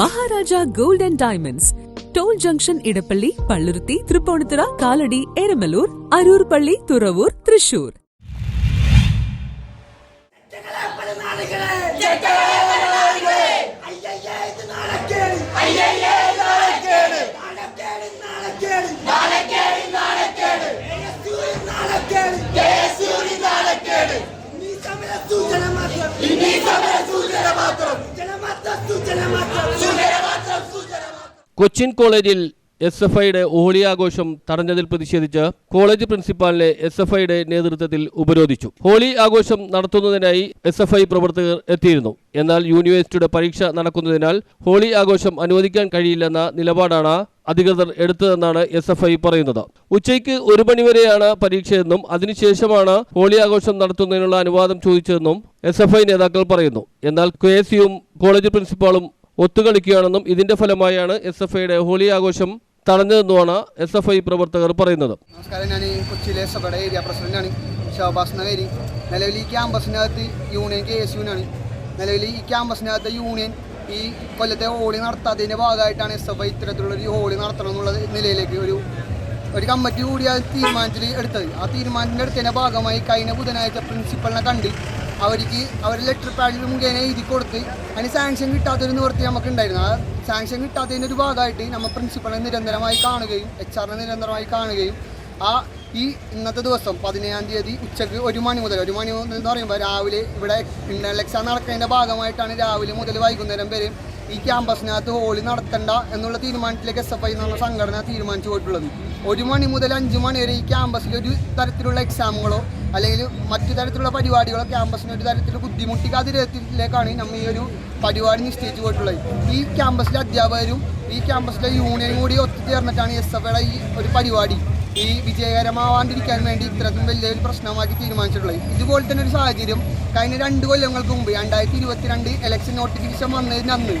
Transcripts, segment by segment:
Maharaja gold and diamonds. Toll junction Edappally Palluruthy Tripunithura Kalady Eramalloor Aroor Palli Thuravoor Thrissur. Cochin കോളേജിൽ S F ഐയുടെ holy ആഘോഷം തടഞ്ഞതിൽ പ്രതിഷേധിച്ച് college പ്രിൻസിപ്പാളിനെ S F ഐയുടെ നേതൃത്വത്തിൽ ഉപരോധിച്ചു. ഹോളി ആഘോഷം നടത്തുന്നതിനായി എസ് എഫ് ഐ പ്രവർത്തകർ എത്തിയിരുന്നു. എന്നാൽ യൂണിവേഴ്സിറ്റിയുടെ പരീക്ഷ നടക്കുന്നതിനാൽ ഹോളി ആഘോഷം അനുവദിക്കാൻ കഴിയില്ലെന്ന നിലപാടാണ് അധികൃതർ എടുത്തതെന്നാണ് എസ് എഫ് ഐ പറയുന്നത്. ഉച്ചയ്ക്ക് ഒരു മണിവരെയാണ് പരീക്ഷയെന്നും അതിനുശേഷമാണ് ഹോളി ആഘോഷം നടത്തുന്നതിനുള്ള അനുവാദം ചോദിച്ചതെന്നും എസ് എഫ് ഐ നേതാക്കൾ പറയുന്നു. എന്നാൽ കെ കോളേജ് പ്രിൻസിപ്പാളും ഒത്തുകളിക്കുകയാണെന്നും ഇതിന്റെ ഫലമായാണ് എസ് എഫ് ഐയുടെ ഹോളി ആഘോഷം തടഞ്ഞതെന്നുമാണ് എസ് എഫ് ഐ പ്രവർത്തകർ പറയുന്നത്. നമസ്കാരം ഞാൻ കൊച്ചിയിലെ സഭയുടെ ഏരിയ പ്രസിഡന്റാണ്. ഷഹബാസ് നഗരി. നിലവിൽ ഈ ക്യാമ്പസിനകത്ത് യൂണിയൻ കെ എസ് യുനാണ് നിലവിൽ ഈ ക്യാമ്പസിനകത്ത് യൂണിയൻ ഈ കൊല്ലത്തെ ഹോളി നടത്താത്തതിന്റെ ഭാഗമായിട്ടാണ് എസ് എഫ് ഐ ഇത്തരത്തിലുള്ളൊരു ഹോളി നടത്തണം എന്നുള്ള നിലയിലേക്ക് ഒരു ഒരു കമ്മിറ്റി കൂടി അത് തീരുമാനത്തിൽ എടുത്തത്. ആ തീരുമാനത്തിന്റെ എടുത്തതിന്റെ ഭാഗമായി കഴിഞ്ഞ ബുധനാഴ്ച പ്രിൻസിപ്പളിനെ കണ്ട് അവർക്ക് അവരുടെ ലെറ്റർ പാഡിൽ മുഖേന എഴുതി കൊടുത്ത് അതിന് സാങ്ഷൻ കിട്ടാത്തൊരു നമുക്ക് ഉണ്ടായിരുന്നു ആ സാങ്ഷൻ കിട്ടാത്തതിന്റെ ഒരു ഭാഗമായിട്ട് നമ്മൾ പ്രിൻസിപ്പളിനെ നിരന്തരമായി കാണുകയും എച്ച് ആറിനെ നിരന്തരമായി കാണുകയും ആ ഈ ഇന്നത്തെ ദിവസം പതിനേഴാം തീയതി ഉച്ചയ്ക്ക് ഒരു മണി മുതൽ ഒരു മണി മുതൽ എന്ന് പറയുമ്പോൾ രാവിലെ ഇവിടെ ഇന്റർണൽ എക്സാം നടക്കുന്നതിന്റെ ഭാഗമായിട്ടാണ് രാവിലെ മുതൽ വൈകുന്നേരം വരെ ഈ ക്യാമ്പസിനകത്ത് ഹോളി നടത്തണ്ട എന്നുള്ള തീരുമാനത്തിലേക്ക് എസ് എഫ് ഐ എന്നുള്ള സംഘടന തീരുമാനിച്ചു പോയിട്ടുള്ളത്. ഒരു മണി മുതൽ അഞ്ച് മണി വരെ ഈ ക്യാമ്പസിൽ ഒരു തരത്തിലുള്ള എക്സാമുകളോ അല്ലെങ്കിൽ മറ്റു തരത്തിലുള്ള പരിപാടികളോ ക്യാമ്പസിന് ഒരു തരത്തിൽ ബുദ്ധിമുട്ടിക്കാതിരത്തിലേക്കാണ് നമ്മൾ ഈ ഒരു പരിപാടി നിശ്ചയിച്ചു പോയിട്ടുള്ളത്. ഈ ക്യാമ്പസിലെ അധ്യാപകരും ഈ ക്യാമ്പസിലെ യൂണിയനും കൂടി ഒത്തുചേർന്നിട്ടാണ് എസ് എഫ് ഐയുടെ ഈ ഒരു പരിപാടി. ഈ വിജയകരമാവാണ്ടിരിക്കാൻ വേണ്ടി ഇത്രയും വലിയൊരു പ്രശ്നമാക്കി തീരുമാനിച്ചിട്ടുള്ളത്. ഇതുപോലെ തന്നെ ഒരു സാഹചര്യം കഴിഞ്ഞ രണ്ട് കൊല്ലങ്ങൾക്ക് മുമ്പ് രണ്ടായിരത്തി ഇരുപത്തിരണ്ട് ഇലക്ഷൻ നോട്ടിഫിക്കേഷൻ വന്നതിന് അന്ന്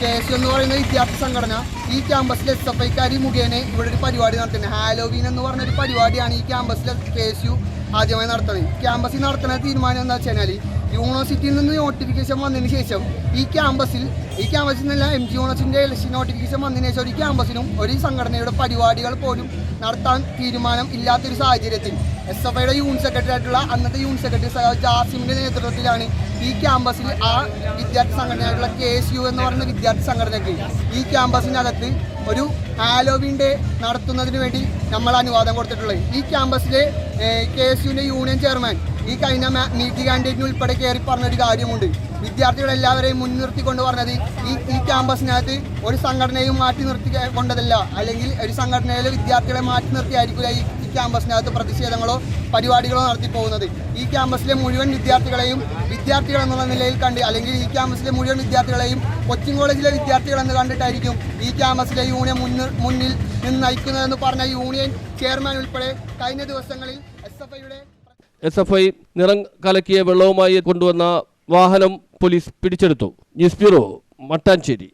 കെ എസ് എന്ന് പറയുന്ന വിദ്യാർത്ഥി സംഘടന ഈ ക്യാമ്പസിൽ എസ് എഫ് ഐക്കാരി മുഖേന ഇവിടെ ഒരു പരിപാടി നടത്തുന്നത്. ഹാലോവീൻ എന്ന് പറഞ്ഞൊരു പരിപാടിയാണ് ഈ ക്യാമ്പസിൽ കെ എസ് യു ആദ്യമായി നടത്തുന്നത് ക്യാമ്പസിൽ നടത്തുന്ന തീരുമാനം എന്താ വെച്ച് കഴിഞ്ഞാൽ യൂണിവേഴ്സിറ്റിയിൽ നിന്ന് നോട്ടിഫിക്കേഷൻ വന്നതിന് ശേഷം ഈ ക്യാമ്പസിൽ ഈ ക്യാമ്പസിൽ നിന്നല്ല എം ജി യൂണിവേഴ്സിന്റെ ഇലക്ഷൻ നോട്ടിഫിക്കേഷൻ വന്നതിന് ശേഷം ഒരു ക്യാമ്പസിനും ഒരു സംഘടനയുടെ പരിപാടികൾ പോലും നടത്താൻ തീരുമാനം ഇല്ലാത്തൊരു സാഹചര്യത്തിൽ എസ് എഫ് ഐയുടെ യൂണിറ്റ് സെക്രട്ടറി ആയിട്ടുള്ള അന്നത്തെ യൂണിറ്റ് സെക്രട്ടറി ജാസിമിന്റെ നേതൃത്വത്തിലാണ് ഈ ക്യാമ്പസിൽ ആ വിദ്യാർത്ഥി സംഘടനയായിട്ടുള്ള കെ എസ് യു എന്ന് പറയുന്ന വിദ്യാർത്ഥി സംഘടനയ്ക്ക് ഈ ക്യാമ്പസിനകത്ത് ഒരു ഹാലോവിൻ ഡേ നടത്തുന്നതിന് വേണ്ടി നമ്മൾ അനുവാദം കൊടുത്തിട്ടുള്ളത്. ഈ ക്യാമ്പസിലെ കെ എസ് യുവിന്റെ യൂണിയൻ ചെയർമാൻ. ഈ കഴിഞ്ഞ മീറ്റിംഗ് കാൻഡിഡേറ്റിന് ഉൾപ്പെടെ കയറി പറഞ്ഞൊരു കാര്യമുണ്ട്. വിദ്യാർത്ഥികളെല്ലാവരെയും മുൻനിർത്തിക്കൊണ്ട് പറഞ്ഞത് ഈ ഈ ക്യാമ്പസിനകത്ത് ഒരു സംഘടനയും മാറ്റി നിർത്തി കൊണ്ടതല്ല. അല്ലെങ്കിൽ ഒരു സംഘടനയിലെ വിദ്യാർത്ഥികളെ മാറ്റി നിർത്തിയായിരിക്കില്ല ഈ ഈ ക്യാമ്പസിനകത്ത് പ്രതിഷേധങ്ങളോ പരിപാടികളോ നടത്തി പോകുന്നത് ഈ ക്യാമ്പസിലെ മുഴുവൻ വിദ്യാർത്ഥികളെയും വിദ്യാർത്ഥികൾ എന്നുള്ള നിലയിൽ കണ്ട് അല്ലെങ്കിൽ ഈ ക്യാമ്പസിലെ മുഴുവൻ വിദ്യാർത്ഥികളെയും കൊച്ചിൻ കോളേജിലെ വിദ്യാർത്ഥികൾ എന്ന് കണ്ടിട്ടായിരിക്കും ഈ ക്യാമ്പസിലെ യൂണിയൻ മുന്നിൽ മുന്നിൽ നിന്ന് നയിക്കുന്നതെന്ന് പറഞ്ഞ യൂണിയൻ ചെയർമാൻ ഉൾപ്പെടെ കഴിഞ്ഞ ദിവസങ്ങളിൽ എസ് എഫ് ഐ നിറം കലക്കിയ വെള്ളവുമായി കൊണ്ടുവന്ന വാഹനം പോലീസ് പിടിച്ചെടുത്തു. News bureau Mattancherry.